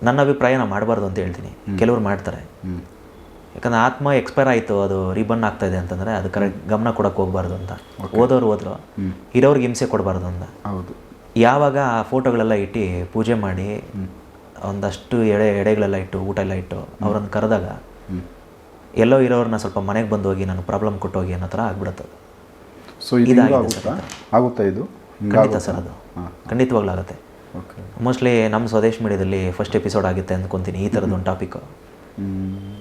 ನನ್ನ ಅಭಿಪ್ರಾಯ ನಾನು ಮಾಡಬಾರ್ದು ಅಂತ ಹೇಳ್ತೀನಿ. ಕೆಲವ್ರು ಮಾಡ್ತಾರೆ. ಯಾಕಂದ್ರೆ ಆತ್ಮ ಎಕ್ಸ್ಪೈರ್ ಆಯಿತು ಅದು ರಿಬನ್ ಆಗ್ತಾ ಇದೆ ಅಂತಂದರೆ ಅದು ಕರೆಕ್ಟ್ ಗಮನ ಕೊಡೋಕೆ ಹೋಗ್ಬಾರ್ದು ಅಂತ. ಓದೋರು ಓದ್ರು ಇರೋರಿಗೆ ಹಿಂಸೆ ಕೊಡಬಾರ್ದು ಅಂತ. ಹೌದು. ಯಾವಾಗ ಆ ಫೋಟೋಗಳೆಲ್ಲ ಇಟ್ಟು ಪೂಜೆ ಮಾಡಿ ಒಂದಷ್ಟು ಎಡೆ ಎಡೆಗಳೆಲ್ಲ ಇಟ್ಟು ಊಟ ಎಲ್ಲ ಇಟ್ಟು ಅವ್ರನ್ನ ಕರೆದಾಗ ಎಲ್ಲೋ ಇರೋರನ್ನ ಸ್ವಲ್ಪ ಮನೆಗೆ ಬಂದು ಹೋಗಿ ನಾನು ಪ್ರಾಬ್ಲಮ್ ಕೊಟ್ಟೋಗಿ ಅನ್ನೋ ಥರ ಆಗ್ಬಿಡುತ್ತೆ. ಸೊ ಆಗುತ್ತಾ ಇದು? ಖಂಡಿತ ಸರ್ ಅದು. ಖಂಡಿತವಾಗ್ಲೂ ಆಗುತ್ತೆ ಮೋಸ್ಟ್ಲಿ ನಮ್ಮ ಸ್ವದೇಶ್ ಮೀಡಿಯಾದಲ್ಲಿ ಫಸ್ಟ್ ಎಪಿಸೋಡ್ ಆಗುತ್ತೆ ಅಂದ್ಕೊತೀನಿ ಈ ಥರದ್ದು ಒಂದು ಟಾಪಿಕ್ಕು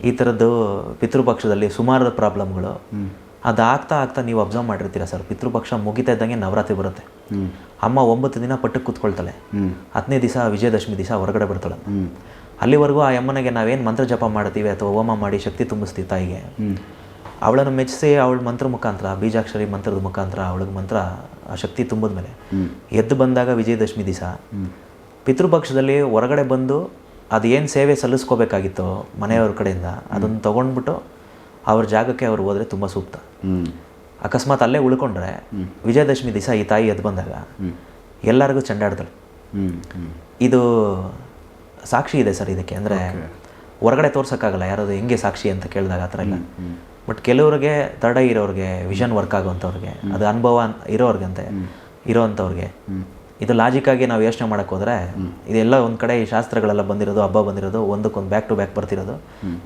ಈ ಥರದ್ದು ಪಿತೃಪಕ್ಷದಲ್ಲಿ ಸುಮಾರು ಪ್ರಾಬ್ಲಮ್ಗಳು. ಅದು ಆಗ್ತಾ ಆಗ್ತಾ ನೀವು ಅಬ್ಸರ್ವ್ ಮಾಡಿರ್ತೀರ ಸರ್? ಪಿತೃಪಕ್ಷ ಮುಗಿತಾ ಇದ್ದಂಗೆ ನವರಾತ್ರಿ ಬರುತ್ತೆ. ಅಮ್ಮ ಒಂಬತ್ತು ದಿನ ಪಟ್ಟಕ್ಕೆ ಕೂತ್ಕೊಳ್ತಾಳೆ. ಹತ್ತನೇ ದಿವಸ ವಿಜಯದಶಮಿ ದಿವಸ ಹೊರಗಡೆ ಬರ್ತಾಳೆ. ಅಲ್ಲಿವರೆಗೂ ಆ ಅಮ್ಮನಿಗೆ ನಾವೇನು ಮಂತ್ರ ಜಪ ಮಾಡ್ತೀವಿ ಅಥವಾ ಹೋಮ ಮಾಡಿ ಶಕ್ತಿ ತುಂಬಿಸ್ತೀವಿ ತಾಯಿಗೆ. ಅವಳನ್ನು ಮೆಚ್ಚಿಸಿ ಅವಳ ಮಂತ್ರ ಮುಖಾಂತರ ಬೀಜಾಕ್ಷರಿ ಮಂತ್ರದ ಮುಖಾಂತರ ಅವಳಿಗೆ ಮಂತ್ರ ಆ ಶಕ್ತಿ ತುಂಬಿದ್ಮೇಲೆ ಎದ್ದು ಬಂದಾಗ ವಿಜಯದಶಮಿ ದಿವಸ. ಪಿತೃಪಕ್ಷದಲ್ಲಿ ಹೊರಗಡೆ ಬಂದು ಅದು ಏನು ಸೇವೆ ಸಲ್ಲಿಸ್ಕೋಬೇಕಾಗಿತ್ತು ಮನೆಯವ್ರ ಕಡೆಯಿಂದ ಅದನ್ನು ತೊಗೊಂಡ್ಬಿಟ್ಟು ಅವ್ರ ಜಾಗಕ್ಕೆ ಅವ್ರು ಹೋದರೆ ತುಂಬ ಸೂಕ್ತ. ಅಕಸ್ಮಾತ್ ಅಲ್ಲೇ ಉಳ್ಕೊಂಡ್ರೆ ವಿಜಯದಶಮಿ ದಿವಸ ಈ ತಾಯಿ ಎದ್ದು ಬಂದಾಗ ಎಲ್ಲರಿಗೂ ಚೆಂಡಾಡ್ತಾಳೆ. ಇದು ಸಾಕ್ಷಿ ಇದೆ ಸರ್ ಇದಕ್ಕೆ ಅಂದರೆ ಹೊರಗಡೆ ತೋರ್ಸೋಕ್ಕಾಗಲ್ಲ ಯಾರಾದ್ರು ಹೆಂಗೆ ಸಾಕ್ಷಿ ಅಂತ ಕೇಳಿದಾಗ ಆ ಥರ ಇಲ್ಲ ಬಟ್ ಕೆಲವ್ರಿಗೆ ತಡ ಇರೋರಿಗೆ ವಿಷನ್ ವರ್ಕ್ ಆಗುವಂಥವ್ರಿಗೆ ಅದು ಅನುಭವ ಇರೋರ್ಗಂತೆ ಇರೋವಂಥವ್ರಿಗೆ ಇದು ಲಾಜಿಕ್ಕಾಗಿ ನಾವು ಯೋಚನೆ ಮಾಡೋಕೆ ಹೋದರೆ ಇದೆಲ್ಲ ಒಂದು ಕಡೆ ಈ ಶಾಸ್ತ್ರಗಳೆಲ್ಲ ಬಂದಿರೋದು ಹಬ್ಬ ಬಂದಿರೋದು ಒಂದಕ್ಕೊಂದು ಬ್ಯಾಕ್ ಟು ಬ್ಯಾಕ್ ಬರ್ತಿರೋದು.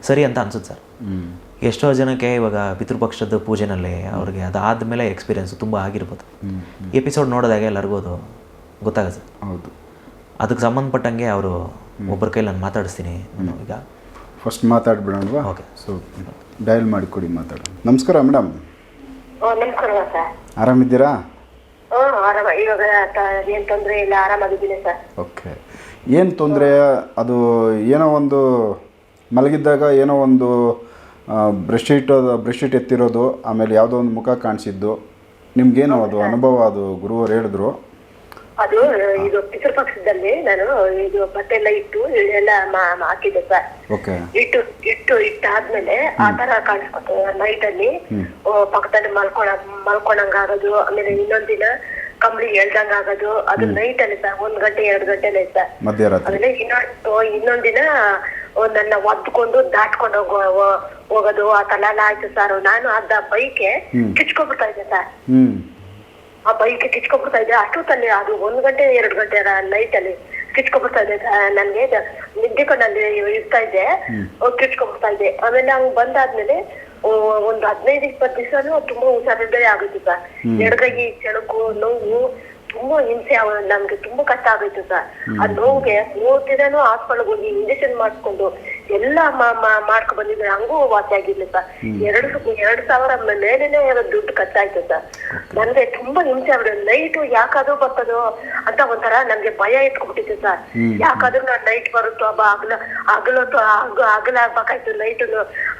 ಸರಿ ಅಂತ ಅನ್ಸುತ್ತೆ ಸರ್. ಹ್ಞೂ ಎಷ್ಟೋ ಜನಕ್ಕೆ ಇವಾಗ ಪಿತೃಪಕ್ಷದ ಪೂಜೆನಲ್ಲಿ ಅವ್ರಿಗೆ ಅದಾದಮೇಲೆ ಎಕ್ಸ್ಪೀರಿಯನ್ಸ್ ತುಂಬ ಆಗಿರ್ಬೋದು. ಎಪಿಸೋಡ್ ನೋಡಿದಾಗ ಎಲ್ಲರಿಗೂ ಅದು ಗೊತ್ತಾಗುತ್ತೆ ಸರ್. ಹೌದು. ಅದಕ್ಕೆ ಸಂಬಂಧಪಟ್ಟಂಗೆ ಅವರು ಒಬ್ಬರ ಕೈಲಿ ನಾನು ಮಾತಾಡಿಸ್ತೀನಿ ಈಗ. ಫಸ್ಟ್ ಮಾತಾಡ್ಬಿಡೋಣವಾ ಓಕೆ ಸೊ ಡಯಲ್ ಮಾಡಿಕೊಡಿ ಮಾತಾಡೋಣ. ನಮಸ್ಕಾರ ಮೇಡಮ್ ಓ ನಮಸ್ಕಾರ ಸರ್. ಆರಾಮಿದ್ದೀರಾ? ಆರಾಮ. ಇವಾಗ ತ- ಏನ್ ತೊಂದ್ರೆ ಇಲ್ಲ ಆರಾಮಾಗಿದ್ದೀನಿ ಸರ್. ಓಕೆ. ಏನು ತೊಂದರೆ? ಅದು ಏನೋ ಒಂದು ಮಲಗಿದ್ದಾಗ ಏನೋ ಒಂದು ಬ್ರಷ್ ಶೀಟ್ ಬ್ರಷ್ ಶೀಟ್ ಎತ್ತಿರೋದು ಆಮೇಲೆ ಯಾವುದೋ ಒಂದು ಮುಖ ಕಾಣಿಸಿದ್ದು. ನಿಮ್ಗೇನು ಅದು ಅನುಭವ ಅದು ಗುರುವರು ಹೇಳಿದ್ರು. ಅದು ಇದು ಪಿತೃಪಕ್ಷದಲ್ಲಿ ನಾನು ಇದು ಬಟ್ಟೆ ಎಲ್ಲ ಇಟ್ಟು ಎಲ್ಲ ಹಾಕಿದ್ದೆ ಸರ್ ಇಟ್ಟು ಇಟ್ಟು ಇಟ್ಟಾದ್ಮೇಲೆ ಆ ತರ ಕಾಣಿಸ್ಕೊತದೆ ನೈಟ್ ಅಲ್ಲಿ ಪಕ್ಕದಲ್ಲಿ ಮಲ್ಕೊಳ ಮಲ್ಕೊಳಂಗ ಆಗೋದು ಆಮೇಲೆ ಇನ್ನೊಂದ್ ದಿನ ಕಂಬಳಿ ಎಳ್ದಂಗ ಆಗೋದು ಅದು ನೈಟ್ ಅಲ್ಲಿ ಸರ್ ಒಂದ್ ಗಂಟೆ ಎರಡ್ ಗಂಟೆಲೆ ಸರ್ ಆಮೇಲೆ ಇನ್ನೊಂದು ದಿನ ನನ್ನ ಒದ್ಕೊಂಡು ದಾಟ್ಕೊಂಡು ಹೋಗೋ ಹೋಗೋದು. ಆ ತರ ಎಲ್ಲ ಆಯ್ತು ಸರ್ ನಾನು ಅದ ಬೈಕೆ ಕಿಚ್ಕೊಬಿಡ್ತಾ ಇದ್ದೆ ಸರ್ ಆ ಬೈಕ್ ಕಿಚ್ಕೊಬಿಡ್ತಾ ಇದ್ದೆ. ಅಷ್ಟೊತ್ತಲ್ಲಿ ಅದು ಒಂದ್ ಗಂಟೆ ಎರಡ್ ಗಂಟೆ ನೈಟ್ ಅಲ್ಲಿ ಕಿಚ್ಕೊಬಿಡ್ತಾ ಇದ್ದೆ. ಸ- ನನ್ಗೆ ನಿದ್ದೆ ಕಣ್ಣಲ್ಲಿ ಇರ್ತಾ ಇದ್ದೆ. ಕಿಚ್ಕೊಬಿಡ್ತಾ ಇದ್ದೆ. ಆಮೇಲೆ ಹಂಗ್ ಬಂದಾದ್ಮೇಲೆ ಒಂದ್ ಹದಿನೈದು ಇಪ್ಪತ್ತು ದಿವಸನು ತುಂಬಾ ಹುಷಾರಿಲ್ಲದೆ ಆಗುತ್ತೆ ಸರ್. ಎಡಗೈ ಚಳಕು ನೋವು ತುಂಬಾ ಹಿಂಸೆ ಆಗ ನಮ್ಗೆ ತುಂಬಾ ಕಷ್ಟ ಆಗೋಯ್ತು ಸರ್. ಆ ನೋವಿಗೆ ಮೂರ್ ದಿನಾನು ಹಾಸ್ಪಿಟಲ್ ಹೋಗಿ ಇಂಜೆಕ್ಷನ್ ಮಾಡಿಸ್ಕೊಂಡು ಎಲ್ಲ ಮಾಡ್ಕೊ ಬಂದಿದ್ರೆ ಹಂಗೂ ವಾಸಿ ಆಗಿರ್ಲಿ ಸರ್. ಎರಡು ಎರಡ್ ಸಾವಿರ ಮೇಲೇನೆ ದುಡ್ಡು ಖರ್ಚಾಯ್ತು ಸರ್. ನನ್ಗೆ ತುಂಬಾ ಹಿಂಸೆ ಆಗ್ಬಿಟ್ಟಿದೆ. ನೈಟ್ ಯಾಕಾದ್ರೂ ಬರ್ತದೋ ಅಂತ ಒಂಥರ ನನ್ಗೆ ಭಯ ಇಟ್ಕೊಬಿಟ್ಟಿತ್ತು ಸರ್. ಯಾಕಾದ್ರೂ ನಾನ್ ನೈಟ್ ಬರುತ್ತೋ ಅಗಲ ಅಗಲೊತ್ತು ಅಗ ಅಗಲ ಆಗ್ಬೇಕಾಯ್ತು ನೈಟ್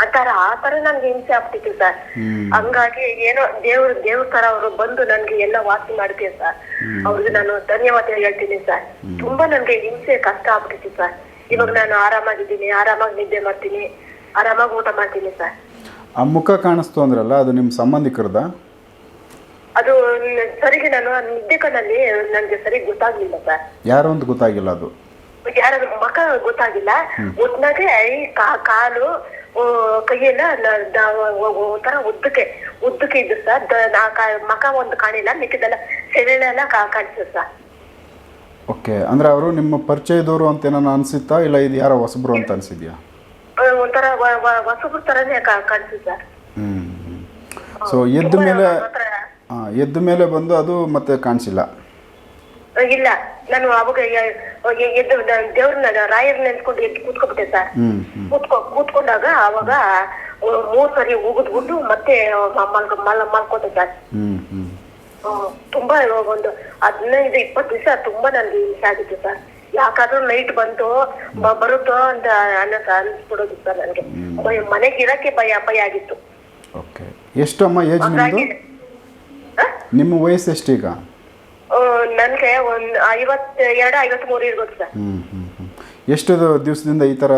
ಅಂತಾರ. ಆ ತರ ನನ್ಗೆ ಹಿಂಸೆ ಆಗ್ಬಿಟ್ಟಿತ್ತು ಸರ್. ಹಂಗಾಗಿ ಏನೋ ದೇವ್ರ ದೇವ್ರ ತರ ಅವರು ಬಂದು ನನ್ಗೆ ಎಲ್ಲ ವಾಸಿ ಮಾಡ್ತೀವಿ ಸರ್. ಅವ್ರಿಗೆ ನಾನು ಧನ್ಯವಾದ ಹೇಳ್ತೀನಿ ಸರ್. ತುಂಬಾ ನನ್ಗೆ ಹಿಂಸೆ ಕಷ್ಟ ಆಗ್ಬಿಟ್ಟಿತ್ತು ಸರ್. ಇವಾಗ ನಾನು ಆರಾಮಾಗಿದ್ದೀನಿ ಆರಾಮಾಗಿ ನಿದ್ದೆ ಮಾಡ್ತೀನಿ ಆರಾಮಾಗಿ ಊಟ ಮಾಡ್ತೀನಿ ಸರ್. ಆ ಮುಖ ಕಾಣಿಸ್ತು ಅಂದ್ರಲ್ಲ ಅದು ನಿಮ್ಮ ಸಂಬಂಧಿಕರದ ಅದು ನ- ಸರಿಗೆ ನಾನು ಆ ನಿದ್ದೆ ಕಣ್ಣಲ್ಲಿ ನನ್ಗೆ ಸರಿ ಗೊತ್ತಾಗ್ಲಿಲ್ಲ ಸರ್. ಯಾರು ಅಂತ ಗೊತ್ತಾಗಿಲ್ಲ ಅದು? ಯಾರ ಮಕ ಗೊತ್ತಾಗಿಲ್ಲ ಒಟ್ನಾಗೆ ಈ ಕಾ- ಕಾಲು ಆ, ಕೈಯೆಲ್ಲ ನ- ದ- ಒ- ಒ- ಒಂಥರ ಉದ್ದಕ್ಕೆ ಉದ್ದಕ್ಕೆ ಇದ್ದು ಸರ್. ದ- ನಾ ಕಾ- ಮಕ ಒಂದು ಕಾಣಿಲ್ಲ ಮಿಕ್ಕಿದೆಲ್ಲ ಸೆಳೆಳೆಲ್ಲ ಕಾಣಿಸ್ತದೆ ಸರ್. ಓಕೆ ಅಂದ್ರೆ ಅವರು ನಿಮ್ಮ ಪರಿಚಯದವರು ಅಂತ ಏನೋ ಅನ್ಸಿತ್ತಾ ಇಲ್ಲ ಇದು ಯಾರೋ ಹೊಸಬ್ರು ಅಂತ ಅನ್ಸಿದ್ಯಾ? ಒಂಥರ ಹೊಸಬ್ರು ತರನೇ ಕಾಣಿಸಿದ್ದ ಹ್ಮ್ ಸೊ ಎದ್ದ ಮೇಲೆ ಆ, ಎದ್ದ ಮೇಲೆ ಬಂದು ಅದು ಮತ್ತೆ ಕಾಣಿಸಿಲ್ಲ? ಇಲ್ಲ. ನಾನು ಅವಾಗ ಎದ್ದು ದೇವ್ರನ್ನ ರಾಯರ್ ನೆನ್ಸ್ಕೊಂಡು ಎದ್ದು ಕೂತ್ಕೊಬಿಟ್ಟೆ ಸರ್. ಕೂತ್ಕೊ ಕೂತ್ಕೊಂಡಾಗ ಅವಾಗ ಮೂರ್ ಸರಿ ಉಗಿದ್ಬಿಟ್ಟು ಮತ್ತೆ ಮ- ಮಲ್ಕ ಮಲ್ ಮಲ್ಕೋತೆ ಸರ್. ತುಂಬಾ ಒಂದು ಹದಿನೈದು ಇಪ್ಪತ್ತು ದಿವಸ ತುಂಬಾ ನನ್ಗೆ ಹಿಂಸೆ ಆಗಿತ್ತು ಸರ್. ಯಾಕಾದ್ರೂ ನೈಟ್ ಬಂತು ಬರುತ್ತೋ ಅಂತ ಅನ್ನೋ ಅನ್ಸ್ಬಿಡೋದು ಸರ್ ನನ್ಗೆ. ಭಯ ಮನೆಗೆ ಇರಕ್ಕೆ ಭಯ ಭಯ ಆಗಿತ್ತು. ಓಕೆ. ಎಷ್ಟಮ್ಮ ಏಜ್ ಹಾಗಾಗಿ ನಿಮ್ಮದು ನಿಮ್ಮ ವಯಸ್ಸು ಎಷ್ಟೀಗ? ಈಗ ನನ್ಗೆ ಒಂದು ಐವತ್ತೆರಡು ಎರಡು ಐವತ್ ಮೂರು ಇರ್ಬೋದು ಸರ್. ಎಷ್ಟು ದಿವಸದಿಂದ ಈ ಥರ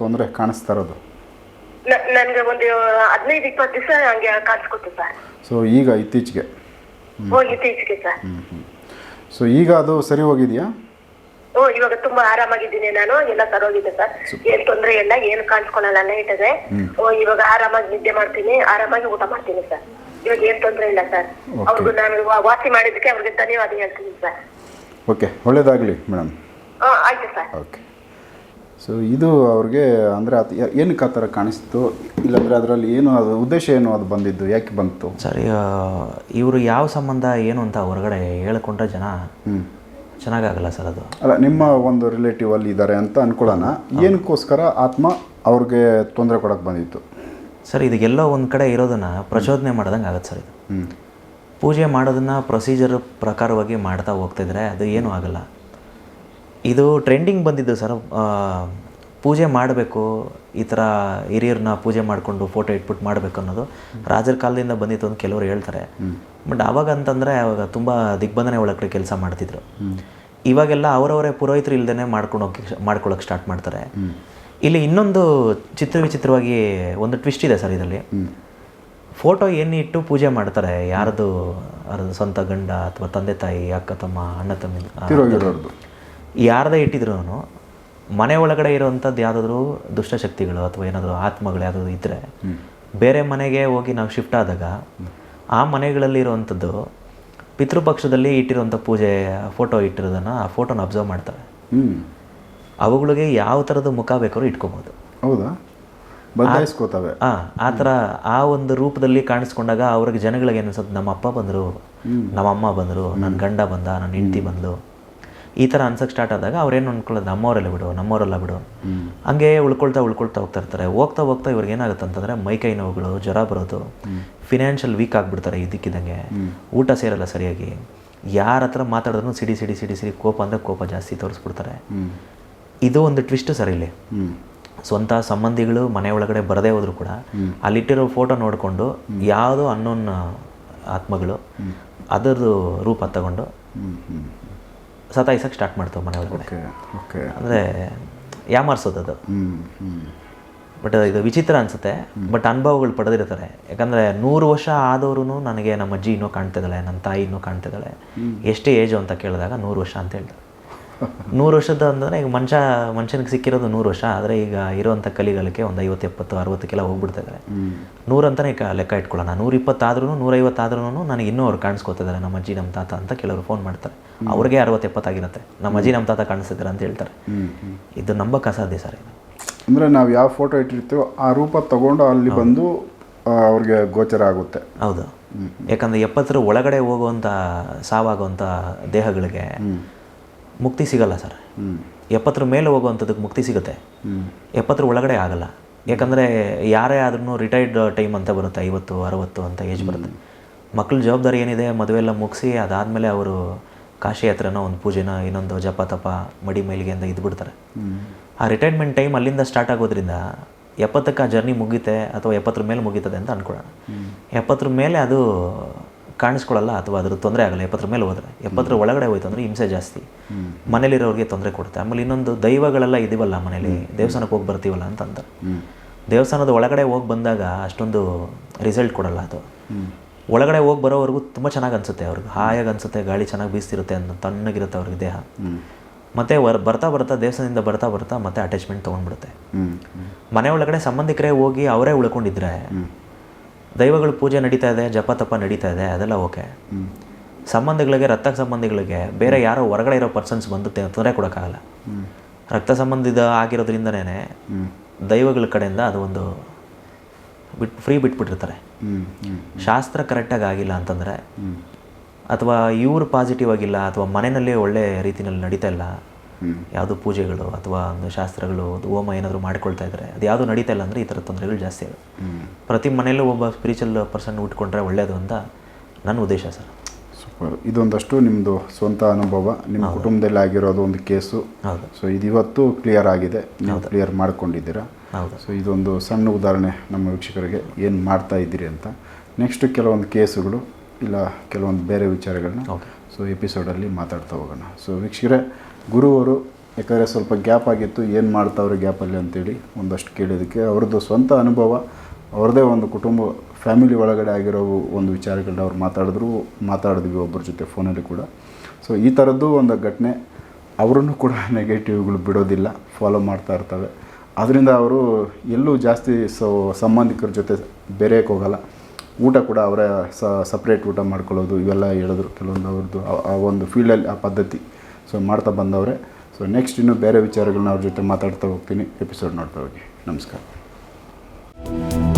ತೊಂದರೆ ಕಾಣಿಸ್ತಾ ಇರೋದು? ನನ್ಗೆ ಒಂದು ಹದಿನೈದು ಇಪ್ಪತ್ತು ದಿವಸ ಹಂಗೆ ಕಾಣಿಸ್ಕೊತು ಸರ್. ಸೊ ಈಗ ಇತ್ತೀಚೆಗೆ. ಹೋಗಿ ಇತ್ತೀಚೆಗೆ ಸರ್. ಸೊ ಈಗ ಅದು ಸರಿ ಹೋಗಿದೆಯಾ? ಓ ಇವಾಗ ತುಂಬಾ ಆರಾಮಾಗಿದ್ದೀನಿ ನಾನು. ಎಲ್ಲ ಸರೋಗಿದೆ ಸರ್. ಏನ್ ತೊಂದ್ರೆ ಇಲ್ಲ ಏನು ಕಾಣಿಸ್ಕೊಳಲ್ಲ ಇದೆ ಓ ಇವಾಗ ಆರಾಮಾಗಿ ನಿದ್ದೆ ಮಾಡ್ತೀನಿ ಆರಾಮಾಗಿ ಊಟ ಮಾಡ್ತೀನಿ ಸರ್. ಇವಾಗ ಏನ್ ತೊಂದ್ರೆ ಇಲ್ಲ ಸರ್. ಅವ್ರಿಗೂ ನಾನು ವಾ- ವಾಸಿ ಮಾಡಿದ್ದಕ್ಕೆ ಅವ್ರಿಗೆ ಧನ್ಯವಾದ ಹೇಳ್ತೀನಿ ಸರ್. ಓಕೆ ಒಳ್ಳೇದಾಗಲಿ ಮೇಡಮ್ ಹಾ ಆಯ್ತು ಸರ್. ಓಕೆ ಸೊ ಇದು ಅವ್ರಿಗೆ ಅಂದರೆ ಅದು ಏನಕ್ಕೆ ಆ ಥರ ಕಾಣಿಸ್ತು? ಇಲ್ಲಾಂದರೆ ಅದರಲ್ಲಿ ಏನು ಅದು ಉದ್ದೇಶ ಏನು ಅದು ಬಂದಿದ್ದು? ಯಾಕೆ ಬಂತು? ಸರಿ ಇವರು ಯಾವ ಸಂಬಂಧ ಏನು ಅಂತ ಹೊರಗಡೆ ಹೇಳ್ಕೊಂಡ್ರೆ ಜನ ಹ್ಞೂ ಚೆನ್ನಾಗಾಗಲ್ಲ ಸರ್ ಅದು. ಅಲ್ಲ ನಿಮ್ಮ ಒಂದು ರಿಲೇಟಿವ್ ಅಲ್ಲಿ ಇದ್ದಾರೆ ಅಂತ ಅನ್ಕೊಳ್ಳೋಣ. ಏನಕ್ಕೋಸ್ಕರ ಆತ್ಮ ಅವ್ರಿಗೆ ತೊಂದರೆ ಕೊಡೋಕೆ ಬಂದಿತ್ತು? ಸರ್ ಇದು ಎಲ್ಲೋ ಒಂದು ಕಡೆ ಇರೋದನ್ನು ಪ್ರಚೋದನೆ ಮಾಡ್ದಂಗೆ ಆಗುತ್ತೆ ಸರ್ ಇದು. ಹ್ಞೂ ಪೂಜೆ ಮಾಡೋದನ್ನು ಪ್ರೊಸೀಜರ್ ಪ್ರಕಾರವಾಗಿ ಮಾಡ್ತಾ ಹೋಗ್ತಿದ್ರೆ ಅದು ಏನೂ ಆಗಲ್ಲ. ಇದು ಟ್ರೆಂಡಿಂಗ್ ಬಂದಿದ್ದು ಸರ್. ಪೂಜೆ ಮಾಡಬೇಕು ಈ ಥರ ಹಿರಿಯರನ್ನ ಪೂಜೆ ಮಾಡಿಕೊಂಡು ಫೋಟೋ ಇಟ್ಬಿಟ್ಟು ಮಾಡಬೇಕು ಅನ್ನೋದು ರಾಜರ ಕಾಲದಿಂದ ಬಂದಿತ್ತು ಅಂತ ಕೆಲವರು ಹೇಳ್ತಾರೆ. ಬಟ್ ಅವಾಗ ಅಂತಂದರೆ ಅವಾಗ ತುಂಬ ದಿಗ್ಬಂಧನೆ ಒಳಗಡೆ ಕೆಲಸ ಮಾಡ್ತಿದ್ರು. ಇವಾಗೆಲ್ಲ ಅವರವರೇ ಪುರೋಹಿತರು ಇಲ್ದೇ ಮಾಡ್ಕೊಂಡು ಹೋಗಿ ಮಾಡ್ಕೊಳ್ಳೋಕೆ ಸ್ಟಾರ್ಟ್ ಮಾಡ್ತಾರೆ. ಇಲ್ಲಿ ಇನ್ನೊಂದು ಚಿತ್ರ ವಿಚಿತ್ರವಾಗಿ ಒಂದು ಟ್ವಿಸ್ಟ್ ಇದೆ ಸರ್ ಇದರಲ್ಲಿ. ಫೋಟೋ ಏನು ಇಟ್ಟು ಪೂಜೆ ಮಾಡ್ತಾರೆ ಯಾರದು ಅವ್ರದ್ದು ಸ್ವಂತ ಗಂಡ ಅಥವಾ ತಂದೆ ತಾಯಿ ಅಕ್ಕ ತಮ್ಮ ಅಣ್ಣ ತಮ್ಮ ಯಾರದೇ ಇಟ್ಟಿದ್ರು ಮನೆ ಒಳಗಡೆ ಇರೋವಂಥದ್ದು ಯಾವುದಾದ್ರೂ ದುಷ್ಟಶಕ್ತಿಗಳು ಅಥವಾ ಏನಾದರೂ ಆತ್ಮಗಳು ಯಾವುದಾದ್ರು ಇದ್ದರೆ ಬೇರೆ ಮನೆಗೆ ಹೋಗಿ ನಾವು ಶಿಫ್ಟ್ ಆದಾಗ ಆ ಮನೆಗಳಲ್ಲಿ ಇರುವಂಥದ್ದು ಪಿತೃಪಕ್ಷದಲ್ಲಿ ಇಟ್ಟಿರುವಂಥ ಪೂಜೆ ಫೋಟೋ ಇಟ್ಟಿರೋದನ್ನು ಆ ಫೋಟೋನ ಅಬ್ಸರ್ವ್ ಮಾಡ್ತಾರೆ. ಅವುಗಳಿಗೆ ಯಾವ ಥರದ ಮುಖ ಬೇಕಾದ್ರೂ ಇಟ್ಕೋಬೋದು. ಹೌದಾ? ಬದಲಾಯಿಸ್ಕೋತವೆ. ಆ ಆ ಥರ ಆ ಒಂದು ರೂಪದಲ್ಲಿ ಕಾಣಿಸ್ಕೊಂಡಾಗ ಅವ್ರಿಗೆ ಜನಗಳಿಗೆ ಏನಿಸುತ್ತೆ ಅನ್ಸುತ್ತೆ? ನಮ್ಮ ಅಪ್ಪ ಬಂದರು ನಮ್ಮ ಅಮ್ಮ ಬಂದರು ನನ್ನ ಗಂಡ ಬಂದ ನನ್ನ ಹೆಂಡತಿ ಬಂದು ಈ ಥರ ಅನ್ಸಕ್ಕೆ ಸ್ಟಾರ್ಟ್ ಆದಾಗ ಅವ್ರೇನು ಅನ್ಕೊಳ್ಳೋದು ನಮ್ಮವರೆಲ್ಲ ಬಿಡು ನಮ್ಮವರೆಲ್ಲ ಬಿಡು. ಹಂಗೆ ಉಳ್ಕೊಳ್ತಾ ಉಳ್ಕೊಳ್ತಾ ಹೋಗ್ತಾ ಇರ್ತಾರೆ. ಹೋಗ್ತಾ ಹೋಗ್ತಾ ಇವ್ರಿಗೆ ಏನಾಗುತ್ತೆ ಅಂತಂದರೆ ಮೈಕೈ ನೋವುಗಳು ಜ್ವರ ಬರೋದು ಫಿನಾನ್ಷಿಯಲ್ ವೀಕ್ ಆಗಿಬಿಡ್ತಾರೆ ಇದಕ್ಕಿದ್ದಂಗೆ ಊಟ ಸೇರಲ್ಲ ಸರಿಯಾಗಿ. ಯಾರ ಹತ್ರ ಮಾತಾಡಿದ್ರು ಸಿಡಿ ಸಿಡಿ ಸಿಡಿ ಸಿಡಿ ಕೋಪ ಅಂದರೆ ಕೋಪ ಜಾಸ್ತಿ ತೋರಿಸ್ಬಿಡ್ತಾರೆ. ಇದು ಒಂದು ಟ್ವಿಸ್ಟ್ ಸರ್ ಇಲ್ಲಿ. ಸ್ವಂತ ಸಂಬಂಧಿಗಳು ಮನೆ ಒಳಗಡೆ ಬರದೇ ಹೋದ್ರು ಕೂಡ ಅಲ್ಲಿಟ್ಟಿರೋ ಫೋಟೋ ನೋಡಿಕೊಂಡು ಯಾವುದೋ ಅನ್ನೋನ್ ಆತ್ಮಗಳು ಅದರದ್ದು ರೂಪ ತಗೊಂಡು ಸತಾಯಿಸಕ್ಕೆ ಸ್ಟಾರ್ಟ್ ಮಾಡ್ತಾವೆ ಮನೆ ಒಳಗಡೆ. ಓಕೆ ಅಂದರೆ ಯಾಮಾರಿಸೋದು ಅದು. ಬಟ್ ಇದು ವಿಚಿತ್ರ ಅನಿಸುತ್ತೆ. ಬಟ್ ಅನುಭವಗಳು ಪಡೆದಿರ್ತಾರೆ. ಯಾಕಂದರೆ ನೂರು ವರ್ಷ ಆದವ್ರು ನನಗೆ ನಮ್ಮ ಅಜ್ಜಿ ಇನ್ನೂ ಕಾಣ್ತಿದ್ದಾಳೆ ನನ್ನ ತಾಯಿ ಇನ್ನೂ ಕಾಣ್ತಿದ್ದಾಳೆ. ಎಷ್ಟೇ ಏಜು ಅಂತ ಕೇಳಿದಾಗ ನೂರು ವರ್ಷ ಅಂತ ಹೇಳ್ತಾರೆ. ನೂರು ವರ್ಷದ ಅಂದರೆ ಈಗ ಮನುಷ್ಯ ಮನುಷ್ಯನಿಗೆ ಸಿಕ್ಕಿರೋದು ನೂರು ವರ್ಷ. ಆದರೆ ಈಗ ಇರೋವಂಥ ಕಲಿಗಾಲಕ್ಕೆ ಒಂದು ಐವತ್ತು ಎಪ್ಪತ್ತು ಅರವತ್ತಕ್ಕೆಲ್ಲ ಹೋಗ್ಬಿಡ್ತಿದ್ದಾರೆ. ನೂರು ನೂರಂತಲೇ ಕ ಲೆಕ್ಕ ಇಟ್ಕೊಳ್ಳೋಣ. ನೂರಿಪ್ಪತ್ತಾದ್ರೂ ನೂರೈವತ್ತಾದ್ರೂ ನನಗೆ ಇನ್ನೂ ಅವ್ರು ಕಾಣಿಸ್ಕೊತಿದ್ದಾರೆ. ನಮ್ಮ ಅಜ್ಜಿ ನಮ್ಮ ತಾತ ಅಂತ ಕೆಲವರು ಫೋನ್ ಮಾಡ್ತಾರೆ. ಅವ್ರಿಗೆ ಅರವತ್ತು ಎಪ್ಪತ್ತಾಗಿರುತ್ತೆ ನಮ್ಮ ಅಜ್ಜಿ ನಮ್ಮ ತಾತ ಕಾಣಿಸ್ತಿದ್ದಾರೆ ಅಂತ ಹೇಳ್ತಾರೆ. ಇದು ನಂಬಕ್ಕೆ ಅಸಾಧ್ಯ ಸರ್ ಅಂದರೆ ನಾವು ಯಾವ ಫೋಟೋ ಇಟ್ಟಿರ್ತೀವೋ ಆ ರೂಪ ತಗೊಂಡು ಅಲ್ಲಿ ಬಂದು ಅವ್ರಿಗೆ ಗೋಚರ ಆಗುತ್ತೆ. ಹೌದು. ಯಾಕಂದರೆ ಎಪ್ಪತ್ತರ ಒಳಗಡೆ ಹೋಗುವಂಥ ಸಾವಾಗುವಂಥ ದೇಹಗಳಿಗೆ ಮುಕ್ತಿ ಸಿಗಲ್ಲ ಸರ್. ಎಪ್ಪತ್ತರ ಮೇಲೆ ಹೋಗುವಂಥದ್ದಕ್ಕೆ ಮುಕ್ತಿ ಸಿಗುತ್ತೆ. ಎಪ್ಪತ್ತರ ಒಳಗಡೆ ಆಗಲ್ಲ. ಯಾಕಂದರೆ ಯಾರೇ ಆದ್ರೂ ರಿಟೈರ್ಡ್ ಟೈಮ್ ಅಂತ ಬರುತ್ತೆ ಐವತ್ತು ಅರವತ್ತು ಅಂತ ಏಜ್ ಬರುತ್ತೆ. ಮಕ್ಕಳ ಜವಾಬ್ದಾರಿ ಏನಿದೆ ಮದುವೆ ಎಲ್ಲ ಮುಗಿಸಿ ಅದಾದಮೇಲೆ ಅವರು ಕಾಶಿ ಹತ್ರನೋ ಒಂದು ಪೂಜೆನ ಇನ್ನೊಂದು ಜಪ ತಪ ಮಡಿ ಮೈಲಿಗೆ ಅಂತ ಇದ್ಬಿಡ್ತಾರೆ ಆ ರಿಟೈರ್ಮೆಂಟ್ ಟೈಮ್ ಅಲ್ಲಿಂದ ಸ್ಟಾರ್ಟ್ ಆಗೋದ್ರಿಂದ ಎಪ್ಪತ್ತಕ್ಕೆ ಆ ಜರ್ನಿ ಮುಗೀತೆ ಅಥವಾ ಎಪ್ಪತ್ತರ ಮೇಲೆ ಮುಗೀತದೆ ಅಂತ ಅನ್ಕೊಳ್ಳೋಣ. ಎಪ್ಪತ್ತರ ಮೇಲೆ ಅದು ಕಾಣಿಸ್ಕೊಳ್ಳಲ್ಲ ಅಥವಾ ಅದ್ರ ತೊಂದರೆ ಆಗಲ್ಲ ಎಪ್ಪತ್ತರ ಮೇಲೆ ಹೋದ್ರೆ. ಎಪ್ಪತ್ತರ ಒಳಗಡೆ ಹೋಯ್ತು ಅಂದರೆ ಹಿಂಸೆ ಜಾಸ್ತಿ. ಮನೇಲಿರೋರಿಗೆ ತೊಂದರೆ ಕೊಡುತ್ತೆ. ಆಮೇಲೆ ಇನ್ನೊಂದು ದೈವಗಳೆಲ್ಲ ಇದೀವಲ್ಲ ಮನೇಲಿ ದೇವಸ್ಥಾನಕ್ಕೆ ಹೋಗಿ ಬರ್ತೀವಲ್ಲ ಅಂತ ಅಂತಾರೆ ದೇವಸ್ಥಾನದ ಒಳಗಡೆ ಹೋಗಿ ಬಂದಾಗ ಅಷ್ಟೊಂದು ರಿಸಲ್ಟ್ ಕೊಡಲ್ಲ ಅದು. ಒಳಗಡೆ ಹೋಗಿ ಬರೋವರೆಗೂ ತುಂಬ ಚೆನ್ನಾಗಿ ಅನಿಸುತ್ತೆ ಅವ್ರಿಗೆ. ಹಾಯಾಗಿ ಅನಿಸುತ್ತೆ ಗಾಳಿ ಚೆನ್ನಾಗಿ ಬೀಸ್ತಿರುತ್ತೆ ಅಂತ ತಣ್ಣಗಿರುತ್ತೆ ಅವ್ರಿಗೆ ದೇಹ. ಮತ್ತು ವರ್ ಬರ್ತಾ ಬರ್ತಾ ದೇವಸ್ಥಾನದಿಂದ ಬರ್ತಾ ಬರ್ತಾ ಮತ್ತೆ ಅಟ್ಯಾಚ್ಮೆಂಟ್ ತೊಗೊಂಡ್ಬಿಡುತ್ತೆ. ಮನೆ ಒಳಗಡೆ ಸಂಬಂಧಿಕರೇ ಹೋಗಿ ಅವರೇ ಉಳ್ಕೊಂಡಿದ್ರೆ ದೈವಗಳ ಪೂಜೆ ನಡೀತಾ ಇದೆ ಜಪ ತಪ ನಡೀತಾ ಇದೆ ಅದೆಲ್ಲ ಓಕೆ. ಸಂಬಂಧಿಗಳಿಗೆ ರಕ್ತ ಸಂಬಂಧಿಗಳಿಗೆ ಬೇರೆ ಯಾರೋ ಹೊರಗಡೆ ಇರೋ ಪರ್ಸನ್ಸ್ ಬಂದು ತೊಂದರೆ ಕೊಡೋಕ್ಕಾಗಲ್ಲ. ರಕ್ತ ಸಂಬಂಧಿದ ಆಗಿರೋದ್ರಿಂದನೇ ದೈವಗಳ ಕಡೆಯಿಂದ ಅದು ಒಂದು ಬಿಟ್ ಫ್ರೀ ಬಿಟ್ಬಿಟ್ಟಿರ್ತಾರೆ. ಶಾಸ್ತ್ರ ಕರೆಕ್ಟಾಗಿ ಆಗಿಲ್ಲ ಅಂತಂದರೆ ಅಥವಾ ಇವರು ಪಾಸಿಟಿವ್ ಆಗಿಲ್ಲ ಅಥವಾ ಮನೆಯಲ್ಲಿ ಒಳ್ಳೆ ರೀತಿಯಲ್ಲಿ ನಡೀತಾ ಇಲ್ಲ ಯಾವುದು ಪೂಜೆಗಳು ಅಥವಾ ಒಂದು ಶಾಸ್ತ್ರಗಳು ಒಂದು ಹೋಮ ಏನಾದರೂ ಮಾಡ್ಕೊಳ್ತಾ ಇದ್ದಾರೆ ಅದು ಯಾವುದು ನಡೀತಾ ಇಲ್ಲ ಅಂದರೆ ಈ ಥರ ತೊಂದರೆಗಳು ಜಾಸ್ತಿ ಆಗುತ್ತೆ. ಪ್ರತಿ ಮನೆಯಲ್ಲೂ ಒಬ್ಬ ಸ್ಪಿರಿಚುವಲ್ ಪರ್ಸನ್ ಉಟ್ಕೊಂಡ್ರೆ ಒಳ್ಳೆಯದು ಅಂತ ನನ್ನ ಉದ್ದೇಶ ಸರ್. ಇದೊಂದಷ್ಟು ನಿಮ್ಮದು ಸ್ವಂತ ಅನುಭವ ನಿಮ್ಮ ಕುಟುಂಬದಲ್ಲಿ ಆಗಿರೋದು ಒಂದು ಕೇಸು. ಸೊ ಇದು ಇವತ್ತು ಕ್ಲಿಯರ್ ಆಗಿದೆ. ನೀವು ಕ್ಲಿಯರ್ ಮಾಡ್ಕೊಂಡಿದ್ದೀರಾ. ಹೌದು. ಸೊ ಇದೊಂದು ಸಣ್ಣ ಉದಾಹರಣೆ ನಮ್ಮ ವೀಕ್ಷಕರಿಗೆ ಏನು ಮಾಡ್ತಾ ಇದ್ದೀರಿ ಅಂತ. ನೆಕ್ಸ್ಟ್ ಕೆಲವೊಂದು ಕೇಸುಗಳು ಇಲ್ಲ ಕೆಲವೊಂದು ಬೇರೆ ವಿಚಾರಗಳನ್ನ ಸೊ ಎಪಿಸೋಡಲ್ಲಿ ಮಾತಾಡ್ತಾ ಹೋಗೋಣ. ಸೊ ವೀಕ್ಷಕರೇ ಗುರುವರು ಯಾಕಂದರೆ ಸ್ವಲ್ಪ ಗ್ಯಾಪ್ ಆಗಿತ್ತು ಏನು ಮಾಡ್ತಾವ್ರೆ ಗ್ಯಾಪಲ್ಲಿ ಅಂತೇಳಿ ಒಂದಷ್ಟು ಕೇಳಿದ್ದಕ್ಕೆ ಅವ್ರದ್ದು ಸ್ವಂತ ಅನುಭವ ಅವ್ರದ್ದೇ ಒಂದು ಕುಟುಂಬ ಫ್ಯಾಮಿಲಿ ಒಳಗಡೆ ಆಗಿರೋ ಒಂದು ವಿಚಾರಗಳನ್ನ ಅವ್ರು ಮಾತಾಡಿದ್ರು, ಮಾತಾಡಿದ್ವಿ ಒಬ್ಬರ ಜೊತೆ ಫೋನಲ್ಲಿ ಕೂಡ. ಸೊ ಈ ಥರದ್ದು ಒಂದು ಘಟನೆ ಅವರನ್ನು ಕೂಡ ನೆಗೆಟಿವ್ಗಳು ಬಿಡೋದಿಲ್ಲ ಫಾಲೋ ಮಾಡ್ತಾ ಇರ್ತವೆ. ಅದರಿಂದ ಅವರು ಎಲ್ಲೂ ಜಾಸ್ತಿ ಸೊ ಸಂಬಂಧಿಕರ ಜೊತೆ ಬೆರೆಯೋಕ್ಕೆ ಹೋಗಲ್ಲ. ಊಟ ಕೂಡ ಅವರೇ ಸಪ್ರೇಟ್ ಊಟ ಮಾಡ್ಕೊಳ್ಳೋದು, ಇವೆಲ್ಲ ಹೇಳಿದ್ರು ಕೆಲವೊಂದು ಅವ್ರದ್ದು, ಆ- ಒಂದು ಫೀಲ್ಡಲ್ಲಿ ಆ ಪದ್ಧತಿ. ಸೊ ಮಾಡ್ತಾ ಬಂದವರೆ. ಸೊ ನೆಕ್ಸ್ಟ್ ಇನ್ನೂ ಬೇರೆ ವಿಚಾರಗಳನ್ನ ಅವ್ರ ಜೊತೆ ಮಾತಾಡ್ತಾ ಹೋಗ್ತೀನಿ. ಎಪಿಸೋಡ್ ನೋಡ್ತಾ ಹೋಗಿ. ನಮಸ್ಕಾರ.